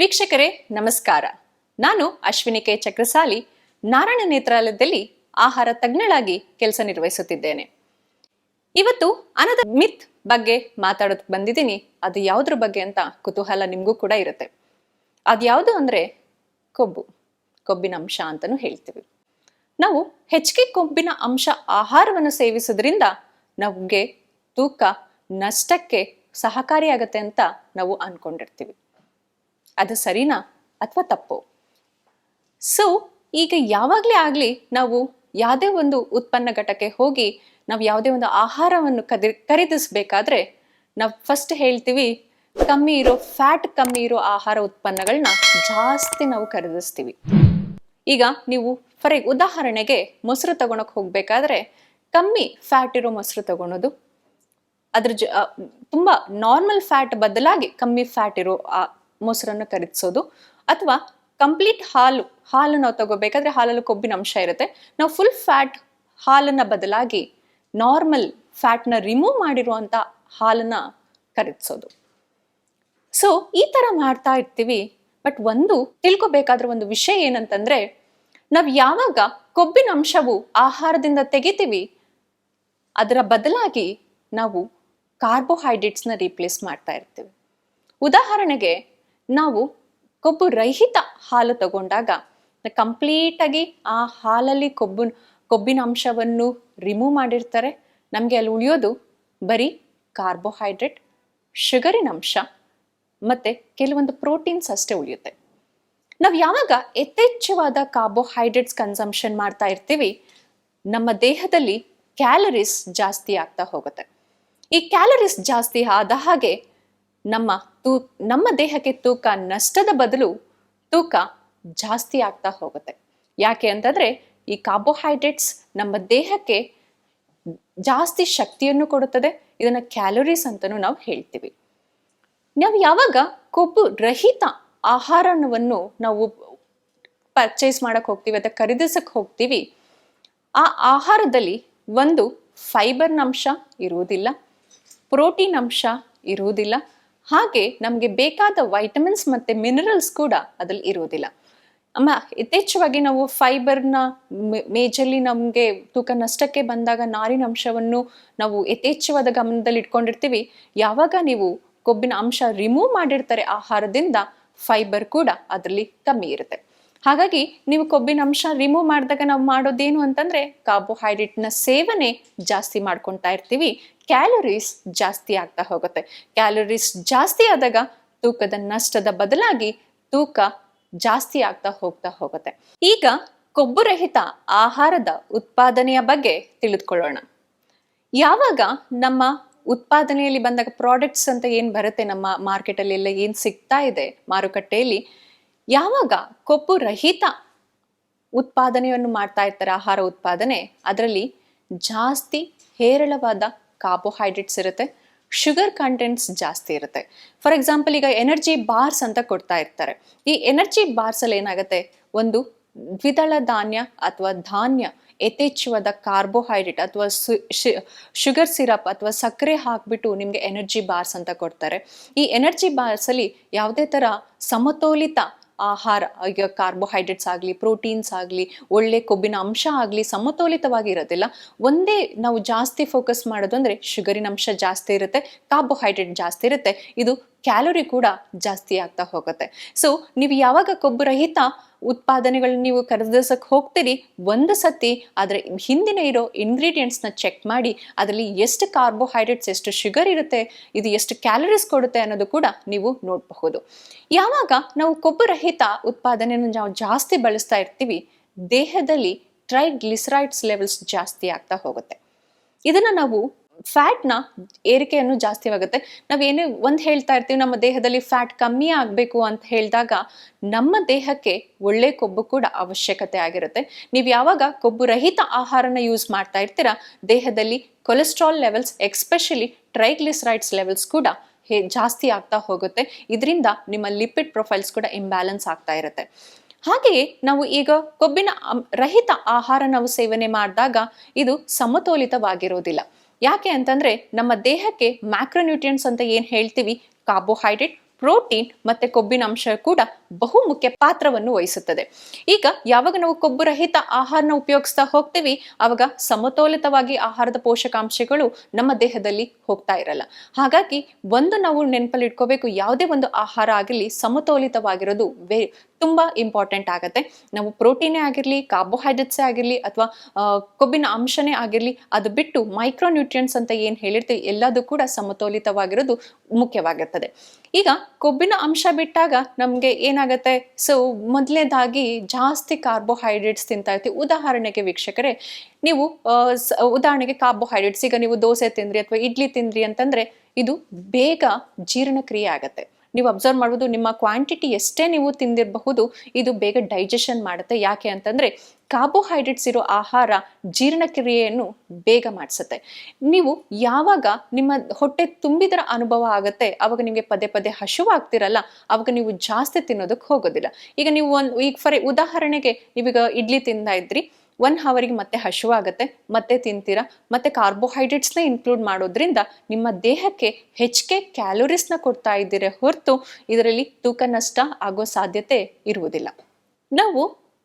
ವೀಕ್ಷಕರೇ, ನಮಸ್ಕಾರ. ನಾನು ಅಶ್ವಿನಿ ಕೆ. ಚಕ್ರಸಾಲಿ, ನಾರಾಯಣ ನೇತ್ರಾಲಯದಲ್ಲಿ ಆಹಾರ ತಜ್ಞಳಾಗಿ ಕೆಲಸ ನಿರ್ವಹಿಸುತ್ತಿದ್ದೇನೆ. ಇವತ್ತು ಅನದ ಮಿತ್ ಬಗ್ಗೆ ಮಾತಾಡೋದಕ್ಕೆ ಬಂದಿದ್ದೀನಿ. ಅದು ಯಾವುದ್ರ ಬಗ್ಗೆ ಅಂತ ಕುತೂಹಲ ನಿಮಗೂ ಕೂಡ ಇರುತ್ತೆ. ಅದ್ಯಾವುದು ಅಂದ್ರೆ ಕೊಬ್ಬು, ಕೊಬ್ಬಿನ ಅಂಶ ಅಂತಾನು ಹೇಳ್ತೀವಿ. ನಾವು ಹೆಚ್ಚಿಗೆ ಕೊಬ್ಬಿನ ಅಂಶ ಆಹಾರವನ್ನು ಸೇವಿಸೋದ್ರಿಂದ ನಮಗೆ ತೂಕ, ನಷ್ಟಕ್ಕೆ ಸಹಕಾರಿಯಾಗತ್ತೆ ಅಂತ ನಾವು ಅನ್ಕೊಂಡಿರ್ತೀವಿ. ಅದು ಸರಿನಾ ಅಥವಾ ತಪ್ಪು? ಸೊ ಈಗ ಯಾವಾಗಲೇ ಆಗಲಿ ನಾವು ಯಾವುದೇ ಒಂದು ಉತ್ಪನ್ನ ಘಟಕ್ಕೆ ಹೋಗಿ ನಾವು ಯಾವುದೇ ಒಂದು ಆಹಾರವನ್ನು ಕದಿ, ಖರೀದಿಸ್ಬೇಕಾದ್ರೆ ನಾವು ಫಸ್ಟ್ ಹೇಳ್ತೀವಿ, ಕಮ್ಮಿ ಇರೋ ಫ್ಯಾಟ್ ಕಮ್ಮಿ ಇರೋ ಆಹಾರ ಉತ್ಪನ್ನಗಳನ್ನ ಜಾಸ್ತಿ ನಾವು ಖರೀದಿಸ್ತೀವಿ. ಈಗ ನೀವು ಫಾರ್ ಉದಾಹರಣೆಗೆ ಮೊಸರು ತಗೊಳಕ್ ಹೋಗ್ಬೇಕಾದ್ರೆ ಕಮ್ಮಿ ಫ್ಯಾಟ್ ಇರೋ ಮೊಸರು ತಗೊಳೋದು. ಅದ್ರ ಜ ತುಂಬಾ ನಾರ್ಮಲ್ ಫ್ಯಾಟ್ ಬದಲಾಗಿ ಕಮ್ಮಿ ಫ್ಯಾಟ್ ಇರೋ ಮೊಸರನ್ನು ಖರೀದಿಸೋದು ಅಥವಾ ಕಂಪ್ಲೀಟ್ ಹಾಲು ಹಾಲು ನಾವು ತಗೋಬೇಕಾದ್ರೆ ಹಾಲಲ್ಲಿ ಕೊಬ್ಬಿನ ಅಂಶ ಇರುತ್ತೆ. ನಾವು ಫುಲ್ ಫ್ಯಾಟ್ ಹಾಲನ್ನು ಬದಲಾಗಿ ನಾರ್ಮಲ್ ಫ್ಯಾಟ್ನ ರಿಮೂವ್ ಮಾಡಿರುವಂಥ ಹಾಲನ್ನು ಖರೀದಿಸೋದು ಸೊ ಈ ತರ ಮಾಡ್ತಾ ಇರ್ತೀವಿ. ಬಟ್ ಒಂದು ತಿಳ್ಕೊಬೇಕಾದ್ರೆ ಒಂದು ವಿಷಯ ಏನಂತಂದ್ರೆ, ನಾವು ಯಾವಾಗ ಕೊಬ್ಬಿನ ಅಂಶವು ಆಹಾರದಿಂದ ತೆಗಿತೀವಿ, ಅದರ ಬದಲಾಗಿ ನಾವು ಕಾರ್ಬೋಹೈಡ್ರೇಟ್ಸ್ನ ರೀಪ್ಲೇಸ್ ಮಾಡ್ತಾ ಇರ್ತೀವಿ. ಉದಾಹರಣೆಗೆ ನಾವು ಕೊಬ್ಬು ರಹಿತ ಹಾಲು ತಗೊಂಡಾಗ, ಕಂಪ್ಲೀಟಾಗಿ ಆ ಹಾಲಲ್ಲಿ ಕೊಬ್ಬು, ಕೊಬ್ಬಿನ ಅಂಶವನ್ನು ರಿಮೂವ್ ಮಾಡಿರ್ತಾರೆ. ನಮಗೆ ಅಲ್ಲಿ ಉಳಿಯೋದು ಬರೀ ಕಾರ್ಬೋಹೈಡ್ರೇಟ್ ಶುಗರಿನ ಅಂಶ ಮತ್ತು ಕೆಲವೊಂದು ಪ್ರೋಟೀನ್ಸ್ ಅಷ್ಟೇ ಉಳಿಯುತ್ತೆ. ನಾವು ಯಾವಾಗ ಯಥೇಚ್ಛವಾದ ಕಾರ್ಬೋಹೈಡ್ರೇಟ್ಸ್ ಕನ್ಸಂಪ್ಷನ್ ಮಾಡ್ತಾ ಇರ್ತೀವಿ, ನಮ್ಮ ದೇಹದಲ್ಲಿ ಕ್ಯಾಲರೀಸ್ ಜಾಸ್ತಿ ಆಗ್ತಾ ಹೋಗುತ್ತೆ. ಈ ಕ್ಯಾಲರೀಸ್ ಜಾಸ್ತಿ ಆದ ಹಾಗೆ ನಮ್ಮ ತೂ, ನಮ್ಮ ದೇಹಕ್ಕೆ ತೂಕ ನಷ್ಟದ ಬದಲು ತೂಕ ಜಾಸ್ತಿ ಆಗ್ತಾ ಹೋಗುತ್ತೆ. ಯಾಕೆ ಅಂತಂದರೆ ಈ ಕಾರ್ಬೋಹೈಡ್ರೇಟ್ಸ್ ನಮ್ಮ ದೇಹಕ್ಕೆ ಜಾಸ್ತಿ ಶಕ್ತಿಯನ್ನು ಕೊಡುತ್ತದೆ. ಇದನ್ನು ಕ್ಯಾಲೋರೀಸ್ ಅಂತಲೂ ನಾವು ಹೇಳ್ತೀವಿ. ನಾವು ಯಾವಾಗ ಕೊಬ್ಬು ರಹಿತ ಆಹಾರವನ್ನು ನಾವು ಪರ್ಚೇಸ್ ಮಾಡಕ್ಕೆ ಹೋಗ್ತೀವಿ ಅಥವಾ ಖರೀದಿಸಕ್ಕೆ ಹೋಗ್ತೀವಿ, ಆ ಆಹಾರದಲ್ಲಿ ಒಂದು ಫೈಬರ್ನ ಅಂಶ ಇರುವುದಿಲ್ಲ ಪ್ರೋಟೀನ್ ಅಂಶ ಇರುವುದಿಲ್ಲ ಹಾಗೆ ನಮಗೆ ಬೇಕಾದ ವೈಟಮಿನ್ಸ್ ಮತ್ತೆ ಮಿನರಲ್ಸ್ ಕೂಡ ಅದ್ರಲ್ಲಿ ಇರುವುದಿಲ್ಲ. ಅಮ್ಮ, ಯಥೇಚ್ಛವಾಗಿ ನಾವು ಫೈಬರ್ನ ಮೇಜಲ್ಲಿ ನಮಗೆ ತೂಕ ನಷ್ಟಕ್ಕೆ ಬಂದಾಗ ನಾರಿನ ಅಂಶವನ್ನು ನಾವು ಯಥೇಚ್ಛವಾದ ಗಮನದಲ್ಲಿ ಇಟ್ಕೊಂಡಿರ್ತೀವಿ. ಯಾವಾಗ ನೀವು ಕೊಬ್ಬಿನ ಅಂಶ ರಿಮೂವ್ ಮಾಡಿರ್ತಾರೆ ಆಹಾರದಿಂದ ಫೈಬರ್ ಕೂಡ ಅದರಲ್ಲಿ ಕಮ್ಮಿ ಇರುತ್ತೆ. ಹಾಗಾಗಿ ನೀವು ಕೊಬ್ಬಿನ ಅಂಶ ರಿಮೂವ್ ಮಾಡಿದಾಗ ನಾವು ಮಾಡೋದೇನು ಅಂತಂದ್ರೆ ಕಾರ್ಬೋಹೈಡ್ರೇಟ್ನ ಸೇವನೆ ಜಾಸ್ತಿ ಮಾಡ್ಕೊತಾ ಇರ್ತೀವಿ. ಕ್ಯಾಲೋರೀಸ್ ಜಾಸ್ತಿ ಆಗ್ತಾ ಹೋಗುತ್ತೆ. ಕ್ಯಾಲೋರೀಸ್ ಜಾಸ್ತಿ ಆದಾಗ ತೂಕದ ನಷ್ಟದ ಬದಲಾಗಿ ತೂಕ ಜಾಸ್ತಿ ಆಗ್ತಾ ಹೋಗ್ತಾ ಹೋಗುತ್ತೆ. ಈಗ ಕೊಬ್ಬು ರಹಿತ ಆಹಾರದ ಉತ್ಪಾದನೆಯ ಬಗ್ಗೆ ತಿಳಿದುಕೊಳ್ಳೋಣ. ಯಾವಾಗ ನಮ್ಮ ಉತ್ಪಾದನೆಯಲ್ಲಿ ಬಂದಾಗ ಪ್ರಾಡಕ್ಟ್ಸ್ ಅಂತ ಏನು ಬರುತ್ತೆ, ನಮ್ಮ ಮಾರ್ಕೆಟಲ್ಲಿ ಎಲ್ಲ ಏನು ಸಿಗ್ತಾ ಇದೆ ಮಾರುಕಟ್ಟೆಯಲ್ಲಿ? ಯಾವಾಗ ಕೊಬ್ಬು ರಹಿತ ಉತ್ಪಾದನೆಯನ್ನು ಮಾಡ್ತಾ ಇರ್ತಾರೆ ಆಹಾರ ಉತ್ಪಾದನೆ, ಅದರಲ್ಲಿ ಜಾಸ್ತಿ ಹೇರಳವಾದ ಕಾರ್ಬೋಹೈಡ್ರೇಟ್ಸ್ ಇರುತ್ತೆ ಶುಗರ್ ಕಂಟೆಂಟ್ಸ್ ಜಾಸ್ತಿ ಇರುತ್ತೆ. ಫಾರ್ ಎಕ್ಸಾಂಪಲ್ ಈಗ ಎನರ್ಜಿ ಬಾರ್ಸ್ ಅಂತ ಕೊಡ್ತಾ ಇರ್ತಾರೆ. ಈ ಎನರ್ಜಿ ಬಾರ್ಸ್ ಅಲ್ಲಿ ಏನಾಗುತ್ತೆ? ಒಂದು ದ್ವಿದಳ ಧಾನ್ಯ ಅಥವಾ ಧಾನ್ಯ, ಯಥೇಚ್ಛವಾದ ಕಾರ್ಬೋಹೈಡ್ರೇಟ್ ಅಥವಾ ಶುಗರ್ ಸಿರಪ್ ಅಥವಾ ಸಕ್ಕರೆ ಹಾಕ್ಬಿಟ್ಟು ನಿಮಗೆ ಎನರ್ಜಿ ಬಾರ್ಸ್ ಅಂತ ಕೊಡ್ತಾರೆ. ಈ ಎನರ್ಜಿ ಬಾರ್ಸ್ ಅಲ್ಲಿ ಯಾವುದೇ ತರ ಸಮತೋಲಿತ ಆಹಾರ ಈಗ ಕಾರ್ಬೋಹೈಡ್ರೇಟ್ಸ್ ಆಗಲಿ ಪ್ರೋಟೀನ್ಸ್ ಆಗಲಿ, ಒಳ್ಳೆ ಕೊಬ್ಬಿನ ಅಂಶ ಆಗಲಿ ಸಮತೋಲಿತವಾಗಿ ಇರೋದಿಲ್ಲ. ಒಂದೇ ನಾವು ಜಾಸ್ತಿ ಫೋಕಸ್ ಮಾಡೋದು ಅಂದರೆ ಶುಗರಿನ ಅಂಶ ಜಾಸ್ತಿ ಇರುತ್ತೆ ಕಾರ್ಬೋಹೈಡ್ರೇಟ್ ಜಾಸ್ತಿ ಇರುತ್ತೆ. ಇದು ಕ್ಯಾಲೋರಿ ಕೂಡ ಜಾಸ್ತಿ ಆಗ್ತಾ ಹೋಗುತ್ತೆ. ಸೊ ನೀವು ಯಾವಾಗ ಕೊಬ್ಬು ರಹಿತ ಉತ್ಪಾದನೆಗಳನ್ನ ನೀವು ಖರೀದಿಸಕ್ಕೆ ಹೋಗ್ತೀರಿ, ಒಂದು ಸತಿ ಅದರ ಹಿಂದಿನ ಇರೋ ಇಂಗ್ರೀಡಿಯೆಂಟ್ಸ್ನ ಚೆಕ್ ಮಾಡಿ, ಅದರಲ್ಲಿ ಎಷ್ಟು ಕಾರ್ಬೋಹೈಡ್ರೇಟ್ಸ್ ಎಷ್ಟು ಶುಗರ್ ಇರುತ್ತೆ, ಇದು ಎಷ್ಟು ಕ್ಯಾಲರೀಸ್ ಕೊಡುತ್ತೆ ಅನ್ನೋದು ಕೂಡ ನೀವು ನೋಡಬಹುದು. ಯಾವಾಗ ನಾವು ಕೊಬ್ಬು ರಹಿತ ಉತ್ಪಾದನೆಯನ್ನು ನಾವು ಜಾಸ್ತಿ ಬಳಸ್ತಾ ಇರ್ತೀವಿ, ದೇಹದಲ್ಲಿ ಟ್ರೈಗ್ಲಿಸರೈಡ್ಸ್ ಲೆವೆಲ್ಸ್ ಜಾಸ್ತಿ ಆಗ್ತಾ ಹೋಗುತ್ತೆ. ಇದನ್ನು ನಾವು ಫ್ಯಾಟ್ನ ಏರಿಕೆಯನ್ನು ಜಾಸ್ತಿ ಆಗುತ್ತೆ. ನಾವೇನೇ ಒಂದು ಹೇಳ್ತಾ ಇರ್ತೀವಿ, ನಮ್ಮ ದೇಹದಲ್ಲಿ ಫ್ಯಾಟ್ ಕಮ್ಮಿ ಆಗಬೇಕು ಅಂತ ಹೇಳಿದಾಗ ನಮ್ಮ ದೇಹಕ್ಕೆ ಒಳ್ಳೆ ಕೊಬ್ಬು ಕೂಡ ಅವಶ್ಯಕತೆ ಆಗಿರುತ್ತೆ. ನೀವು ಯಾವಾಗ ಕೊಬ್ಬು ರಹಿತ ಆಹಾರನ ಯೂಸ್ ಮಾಡ್ತಾ ಇರ್ತೀರಾ, ದೇಹದಲ್ಲಿ cholesterol levels especially triglycerides levels ಕೂಡ ಜಾಸ್ತಿ ಆಗ್ತಾ ಹೋಗುತ್ತೆ. ಇದರಿಂದ ನಿಮ್ಮ ಲಿಪಿಡ್ ಪ್ರೊಫೈಲ್ಸ್ ಕೂಡ ಇಂಬ್ಯಾಲೆನ್ಸ್ ಆಗ್ತಾ ಇರುತ್ತೆ. ಹಾಗೆಯೇ ನಾವು ಈಗ ಕೊಬ್ಬಿನ ರಹಿತ ಆಹಾರ ನಾವು ಸೇವನೆ ಮಾಡಿದಾಗ ಇದು ಸಮತೋಲಿತವಾಗಿರೋದಿಲ್ಲ. ಯಾಕೆ ಅಂತಂದ್ರೆ ನಮ್ಮ ದೇಹಕ್ಕೆ ಮ್ಯಾಕ್ರೋನ್ಯೂಟ್ರಿಯನ್ಸ್ ಅಂತ ಏನ್ ಹೇಳ್ತೀವಿ? ಕಾರ್ಬೋಹೈಡ್ರೇಟ್ ಪ್ರೋಟೀನ್ ಮತ್ತೆ ಕೊಬ್ಬಿನ ಅಂಶ ಕೂಡ ಬಹು ಮುಖ್ಯ ಪಾತ್ರವನ್ನು ವಹಿಸುತ್ತದೆ. ಈಗ ಯಾವಾಗ ನಾವು ಕೊಬ್ಬು ರಹಿತ ಆಹಾರನ ಉಪಯೋಗಿಸ್ತಾ ಹೋಗ್ತೀವಿ? ಆವಾಗ ಸಮತೋಲಿತವಾಗಿ ಆಹಾರದ ಪೋಷಕಾಂಶಗಳು ನಮ್ಮ ದೇಹದಲ್ಲಿ ಹೋಗ್ತಾ ಇರಲ್ಲ. ಹಾಗಾಗಿ, ಒಂದು ನಾವು ನೆನಪಲ್ಲಿ ಇಟ್ಕೋಬೇಕು, ಯಾವುದೇ ಒಂದು ಆಹಾರ ಆಗಲಿ ಸಮತೋಲಿತವಾಗಿರೋದು ವೇ ತುಂಬಾ ಇಂಪಾರ್ಟೆಂಟ್ ಆಗುತ್ತೆ. ನಾವು ಪ್ರೋಟೀನೇ ಆಗಿರಲಿ ಕಾರ್ಬೋಹೈಡ್ರೇಟ್ಸೇ ಆಗಿರಲಿ ಅಥವಾ ಕೊಬ್ಬಿನ ಅಂಶನೇ ಆಗಿರಲಿ, ಅದು ಬಿಟ್ಟು ಮೈಕ್ರೋನ್ಯೂಟ್ರಿಯೆಂಟ್ಸ್ ಅಂತ ಏನು ಹೇಳಿರ್ತೀವಿ, ಎಲ್ಲದೂ ಕೂಡ ಸಮತೋಲಿತವಾಗಿರೋದು ಮುಖ್ಯವಾಗಿರ್ತದೆ ಈಗ ಕೊಬ್ಬಿನ ಅಂಶ ಬಿಟ್ಟಾಗ ನಮಗೆ ಏನಾಗುತ್ತೆ? ಸೊ ಮೊದಲನೇದಾಗಿ ಜಾಸ್ತಿ ಕಾರ್ಬೋಹೈಡ್ರೇಟ್ಸ್ ತಿಂತಾ ಇರ್ತೀವಿ. ಉದಾಹರಣೆಗೆ ವೀಕ್ಷಕರೇ, ನೀವು ಉದಾಹರಣೆಗೆ ಕಾರ್ಬೋಹೈಡ್ರೇಟ್ಸ್ ಈಗ ನೀವು ದೋಸೆ ತಿಂದ್ರಿ ಅಥವಾ ಇಡ್ಲಿ ತಿಂದ್ರಿ ಅಂತಂದರೆ, ಇದು ಬೇಗ ಜೀರ್ಣಕ್ರಿಯೆ ಆಗತ್ತೆ. ನೀವು ಅಬ್ಸರ್ವ್ ಮಾಡ್ಬೋದು, ನಿಮ್ಮ ಕ್ವಾಂಟಿಟಿ ಎಷ್ಟೇ ನೀವು ತಿಂದಿರಬಹುದು, ಇದು ಬೇಗ ಡೈಜೆಷನ್ ಮಾಡುತ್ತೆ. ಯಾಕೆ ಅಂತಂದರೆ ಕಾರ್ಬೋಹೈಡ್ರೇಟ್ಸ್ ಇರೋ ಆಹಾರ ಜೀರ್ಣಕ್ರಿಯೆಯನ್ನು ಬೇಗ ಮಾಡಿಸುತ್ತೆ. ನೀವು ಯಾವಾಗ ನಿಮ್ಮ ಹೊಟ್ಟೆ ತುಂಬಿದರ ಅನುಭವ ಆಗುತ್ತೆ ಆವಾಗ ನಿಮಗೆ ಪದೇ ಪದೇ ಹಸುವಾಗ್ತಿರಲ್ಲ ಅವಾಗ ನೀವು ಜಾಸ್ತಿ ತಿನ್ನೋದಕ್ಕೆ ಹೋಗೋದಿಲ್ಲ. ಈಗ ನೀವು ಒಂದು, ಈಗ ಫಾರ್ ಉದಾಹರಣೆಗೆ, ನೀವೀಗ ಇಡ್ಲಿ ತಿಂದ ಇದ್ರಿ ಒನ್ ಹವರಿಗೆ ಮತ್ತೆ ಹಸಿವಾಗುತ್ತೆ ಮತ್ತೆ ತಿಂತೀರಾ, ಮತ್ತೆ ಕಾರ್ಬೋಹೈಡ್ರೇಟ್ಸ್ನ ಇನ್ಕ್ಲೂಡ್ ಮಾಡೋದ್ರಿಂದ ನಿಮ್ಮ ದೇಹಕ್ಕೆ ಹೆಚ್ಚಿಗೆ ಕ್ಯಾಲೋರೀಸ್ನ ಕೊಡ್ತಾ ಇದ್ದೀರ ಹೊರತು ಇದರಲ್ಲಿ ತೂಕ ನಷ್ಟ ಆಗೋ ಸಾಧ್ಯತೆ ಇರುವುದಿಲ್ಲ. ನಾವು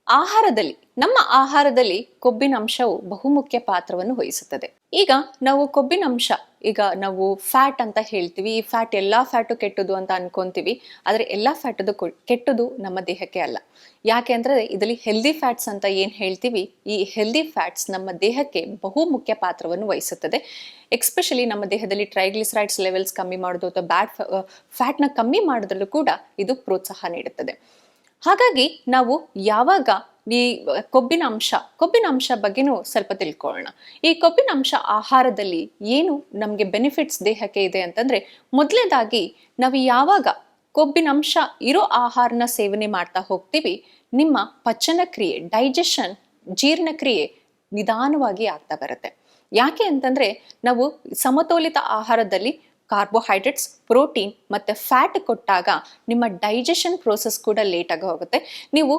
ಆಹಾರದಲ್ಲಿ, ನಮ್ಮ ಆಹಾರದಲ್ಲಿ ಕೊಬ್ಬಿನ ಅಂಶವು ಬಹುಮುಖ್ಯ ಪಾತ್ರವನ್ನು ವಹಿಸುತ್ತದೆ. ಈಗ ನಾವು ಕೊಬ್ಬಿನ ಅಂಶ ಈಗ ನಾವು ಫ್ಯಾಟ್ ಅಂತ ಹೇಳ್ತೀವಿ, ಈ ಫ್ಯಾಟ್ ಎಲ್ಲಾ ಫ್ಯಾಟು ಕೆಟ್ಟದು ಅಂತ ಅನ್ಕೊಂತೀವಿ, ಆದರೆ ಎಲ್ಲಾ ಫ್ಯಾಟದು ಕೆಟ್ಟದು ನಮ್ಮ ದೇಹಕ್ಕೆ ಅಲ್ಲ. ಯಾಕೆ ಅಂದ್ರೆ ಇದರಲ್ಲಿ ಹೆಲ್ದಿ ಫ್ಯಾಟ್ಸ್ ಅಂತ ಏನು ಹೇಳ್ತೀವಿ, ಈ ಹೆಲ್ದಿ ಫ್ಯಾಟ್ಸ್ ನಮ್ಮ ದೇಹಕ್ಕೆ ಬಹು ಮುಖ್ಯ ಪಾತ್ರವನ್ನು ವಹಿಸುತ್ತದೆ. ಎಕ್ಸ್ಪೆಷಲಿ ನಮ್ಮ ದೇಹದಲ್ಲಿ ಟ್ರೈಗ್ಲಿಸರೈಡ್ಸ್ ಲೆವೆಲ್ಸ್ ಕಮ್ಮಿ ಮಾಡೋದು ಅಥವಾ ಬ್ಯಾಡ್ ಫ್ಯಾಟ್ನ ಕಮ್ಮಿ ಮಾಡೋದ್ರಲ್ಲೂ ಕೂಡ ಇದು ಪ್ರೋತ್ಸಾಹ ನೀಡುತ್ತದೆ. ಹಾಗಾಗಿ ನಾವು ಯಾವಾಗ ಈ ಕೊಬ್ಬಿನ ಅಂಶ ಕೊಬ್ಬಿನ ಅಂಶ ಬಗ್ಗೆನೂ ಸ್ವಲ್ಪ ತಿಳ್ಕೊಳ್ಳೋಣ. ಈ ಕೊಬ್ಬಿನ ಅಂಶ ಆಹಾರದಲ್ಲಿ ಏನು ನಮಗೆ ಬೆನಿಫಿಟ್ಸ್ ದೇಹಕ್ಕೆ ಇದೆ ಅಂತಂದ್ರೆ ಮೊದಲನೇದಾಗಿ ನಾವು ಯಾವಾಗ ಕೊಬ್ಬಿನ ಅಂಶ ಇರೋ ಆಹಾರನ ಸೇವನೆ ಮಾಡ್ತಾ ಹೋಗ್ತೀವಿ, ನಿಮ್ಮ ಪಚನ ಕ್ರಿಯೆ ಡೈಜೆಷನ್ ಜೀರ್ಣಕ್ರಿಯೆ ನಿಧಾನವಾಗಿ ಆಗ್ತಾ ಬರುತ್ತೆ. ಯಾಕೆ ಅಂತಂದ್ರೆ, ನಾವು ಸಮತೋಲಿತ ಆಹಾರದಲ್ಲಿ ಕಾರ್ಬೋಹೈಡ್ರೇಟ್ಸ್, ಪ್ರೋಟೀನ್ ಮತ್ತು ಫ್ಯಾಟ್ ಕೊಟ್ಟಾಗ ನಿಮ್ಮ ಡೈಜೆಷನ್ ಪ್ರೋಸೆಸ್ ಕೂಡ ಲೇಟಾಗಿ ಹೋಗುತ್ತೆ. ನೀವು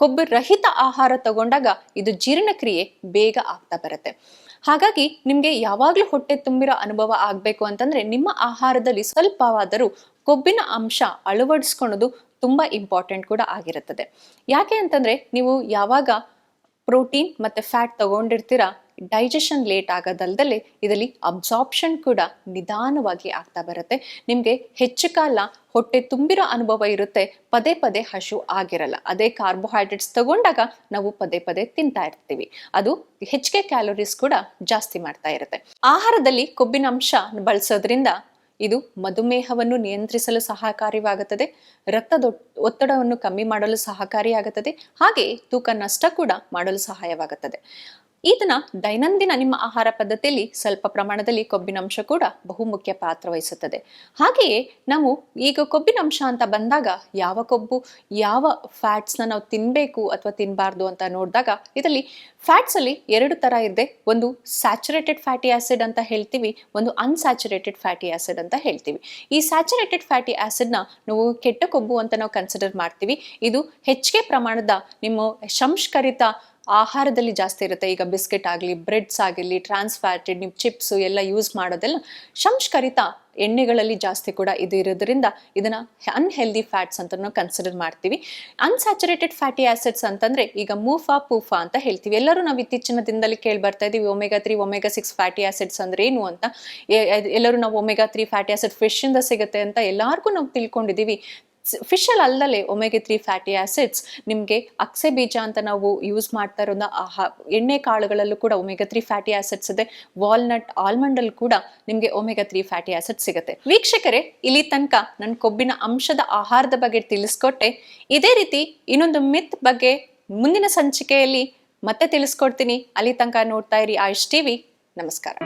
ಕೊಬ್ಬು ರಹಿತ ಆಹಾರ ತಗೊಂಡಾಗ ಇದು ಜೀರ್ಣಕ್ರಿಯೆ ಬೇಗ ಆಗ್ತಾ ಬರುತ್ತೆ. ಹಾಗಾಗಿ ನಿಮಗೆ ಯಾವಾಗಲೂ ಹೊಟ್ಟೆ ತುಂಬಿರೋ ಅನುಭವ ಆಗಬೇಕು ಅಂತಂದರೆ ನಿಮ್ಮ ಆಹಾರದಲ್ಲಿ ಸ್ವಲ್ಪವಾದರೂ ಕೊಬ್ಬಿನ ಅಂಶ ಅಳವಡಿಸ್ಕೊಳ್ಳೋದು ತುಂಬ ಇಂಪಾರ್ಟೆಂಟ್ ಕೂಡ ಆಗಿರುತ್ತದೆ. ಯಾಕೆ ಅಂತಂದರೆ ನೀವು ಯಾವಾಗ ಪ್ರೋಟೀನ್ ಮತ್ತು ಫ್ಯಾಟ್ ತಗೊಂಡಿರ್ತೀರಾ ಡೈಜೆಷನ್ ಲೇಟ್ ಆಗೋದಲ್ದಲೆ ಇದರಲ್ಲಿ ಅಬ್ಸಾರ್ಪ್ಷನ್ ಕೂಡ ನಿಧಾನವಾಗಿ ಆಗ್ತಾ ಬರುತ್ತೆ. ನಿಮಗೆ ಹೆಚ್ಚು ಕಾಲ ಹೊಟ್ಟೆ ತುಂಬಿರೋ ಅನುಭವ ಇರುತ್ತೆ, ಪದೇ ಪದೇ ಹಸು ಆಗಿರಲ್ಲ. ಅದೇ ಕಾರ್ಬೋಹೈಡ್ರೇಟ್ಸ್ ತಗೊಂಡಾಗ ನಾವು ಪದೇ ಪದೇ ತಿಂತಾ ಇರ್ತೀವಿ. ಅದು ಹೆಚ್ಚಿಗೆ ಕ್ಯಾಲೋರೀಸ್ ಕೂಡ ಜಾಸ್ತಿ ಮಾಡ್ತಾ ಇರುತ್ತೆ. ಆಹಾರದಲ್ಲಿ ಕೊಬ್ಬಿನ ಅಂಶ ಬಳಸೋದ್ರಿಂದ ಇದು ಮಧುಮೇಹವನ್ನು ನಿಯಂತ್ರಿಸಲು ಸಹಕಾರಿಯಾಗುತ್ತದೆ ರಕ್ತದ, ಒತ್ತಡವನ್ನು ಕಮ್ಮಿ ಮಾಡಲು ಸಹಕಾರಿಯಾಗುತ್ತದೆ, ಹಾಗೆ ತೂಕ ನಷ್ಟ ಕೂಡ ಮಾಡಲು ಸಹಾಯವಾಗುತ್ತದೆ. ಇದನ್ನ ದೈನಂದಿನ ನಿಮ್ಮ ಆಹಾರ ಪದ್ಧತಿಯಲ್ಲಿ ಸ್ವಲ್ಪ ಪ್ರಮಾಣದಲ್ಲಿ ಕೊಬ್ಬಿನ ಅಂಶ ಕೂಡ ಬಹುಮುಖ್ಯ ಪಾತ್ರ ವಹಿಸುತ್ತದೆ. ಹಾಗೆಯೇ ನಾವು ಈಗ ಕೊಬ್ಬಿನ ಅಂಶ ಅಂತ ಬಂದಾಗ ಯಾವ ಕೊಬ್ಬು, ಯಾವ ಫ್ಯಾಟ್ಸ್ನ ನಾವು ತಿನ್ನಬೇಕು ಅಥವಾ ತಿನ್ನಬಾರ್ದು ಅಂತ ನೋಡಿದಾಗ ಇದರಲ್ಲಿ ಫ್ಯಾಟ್ಸ್ ಅಲ್ಲಿ ಎರಡು ತರ ಇದೆ. ಒಂದು ಸ್ಯಾಚುರೇಟೆಡ್ ಫ್ಯಾಟಿ ಆಸಿಡ್ ಅಂತ ಹೇಳ್ತೀವಿ, ಒಂದು ಅನ್ಸ್ಯಾಚುರೇಟೆಡ್ ಫ್ಯಾಟಿ ಆಸಿಡ್ ಅಂತ ಹೇಳ್ತೀವಿ. ಈ ಸ್ಯಾಚುರೇಟೆಡ್ ಫ್ಯಾಟಿ ಆಸಿಡ್ನ ನಾವು ಕೆಟ್ಟ ಕೊಬ್ಬು ಅಂತ ನಾವು ಕನ್ಸಿಡರ್ ಮಾಡ್ತೀವಿ. ಇದು ಹೆಚ್ಚಿಗೆ ಪ್ರಮಾಣದ ನಿಮ್ಮ ಸಂಸ್ಕರಿತ ಆಹಾರದಲ್ಲಿ ಜಾಸ್ತಿ ಇರುತ್ತೆ. ಈಗ ಬಿಸ್ಕೆಟ್ ಆಗಲಿ, ಬ್ರೆಡ್ಸ್ ಆಗಿರಲಿ ಟ್ರಾನ್ಸ್ ಫ್ಯಾಟೆಡ್ ನೀವು ಚಿಪ್ಸ್ ಎಲ್ಲ ಯೂಸ್ ಮಾಡೋದೆಲ್ಲ ಸಂಸ್ಕರಿತ ಎಣ್ಣೆಗಳಲ್ಲಿ ಜಾಸ್ತಿ ಕೂಡ ಇದು ಇರೋದ್ರಿಂದ ಇದನ್ನ ಅನ್ಹೆಲ್ದಿ ಫ್ಯಾಟ್ಸ್ ಅಂತ ಕನ್ಸಿಡರ್ ಮಾಡ್ತೀವಿ. ಅನ್ಸ್ಯಾಚುರೇಟೆಡ್ ಫ್ಯಾಟಿ ಆಸಿಡ್ಸ್ ಅಂತಂದ್ರೆ ಈಗ ಮೂಫಾ, ಪೂಫಾ ಅಂತ ಹೇಳ್ತೀವಿ. ಎಲ್ಲರೂ ನಾವು ಇತ್ತೀಚಿನ ದಿನದಲ್ಲಿ ಕೇಳಿ ಬರ್ತಾ ಇದೀವಿ omega three omega six fatty acids ಅಂದ್ರೆ ಏನು ಅಂತ. ಎಲ್ಲರೂ ನಾವು omega three fatty acid fish ಇಂದ ಸಿಗುತ್ತೆ ಅಂತ ಎಲ್ಲರಿಗೂ ನಾವು ತಿಳ್ಕೊಂಡಿದೀವಿ. ಫಿಶಲ್ಲಿ ಅಲ್ಲದೆ ಒಮೆಗೆ ತ್ರೀ ಫ್ಯಾಟಿ ಆಸಿಡ್ಸ್ ನಿಮಗೆ ಅಕ್ಸೆ ಬೀಜ ಅಂತ ನಾವು ಯೂಸ್ ಮಾಡ್ತಾ ಇರೋ ಆಹಾ ಎಣ್ಣೆ ಕಾಳುಗಳಲ್ಲೂ ಕೂಡ ಒಮೆಗಾ ತ್ರೀ ಫ್ಯಾಟಿ ಆಸಿಡ್ಸ್ ಇದೆ. ವಾಲ್ನಟ್ ಆಲ್ಮಂಡಲ್ಲಿ ಕೂಡ ನಿಮಗೆ ಒಮೆಗಾ ತ್ರೀ ಫ್ಯಾಟಿ ಆಸಿಡ್ ಸಿಗುತ್ತೆ. ವೀಕ್ಷಕರೇ, ಇಲ್ಲಿ ತನಕ ನನ್ನ ಕೊಬ್ಬಿನ ಅಂಶದ ಆಹಾರದ ಬಗ್ಗೆ ತಿಳಿಸ್ಕೊಟ್ಟೆ. ಇದೇ ರೀತಿ ಇನ್ನೊಂದು ಮಿತ್ ಬಗ್ಗೆ ಮುಂದಿನ ಸಂಚಿಕೆಯಲ್ಲಿ ಮತ್ತೆ ತಿಳಿಸ್ಕೊಡ್ತೀನಿ. ಅಲ್ಲಿ ತನಕ ನೋಡ್ತಾ ಇರಿ ಆಯುಷ್ ಟಿವಿ ನಮಸ್ಕಾರ.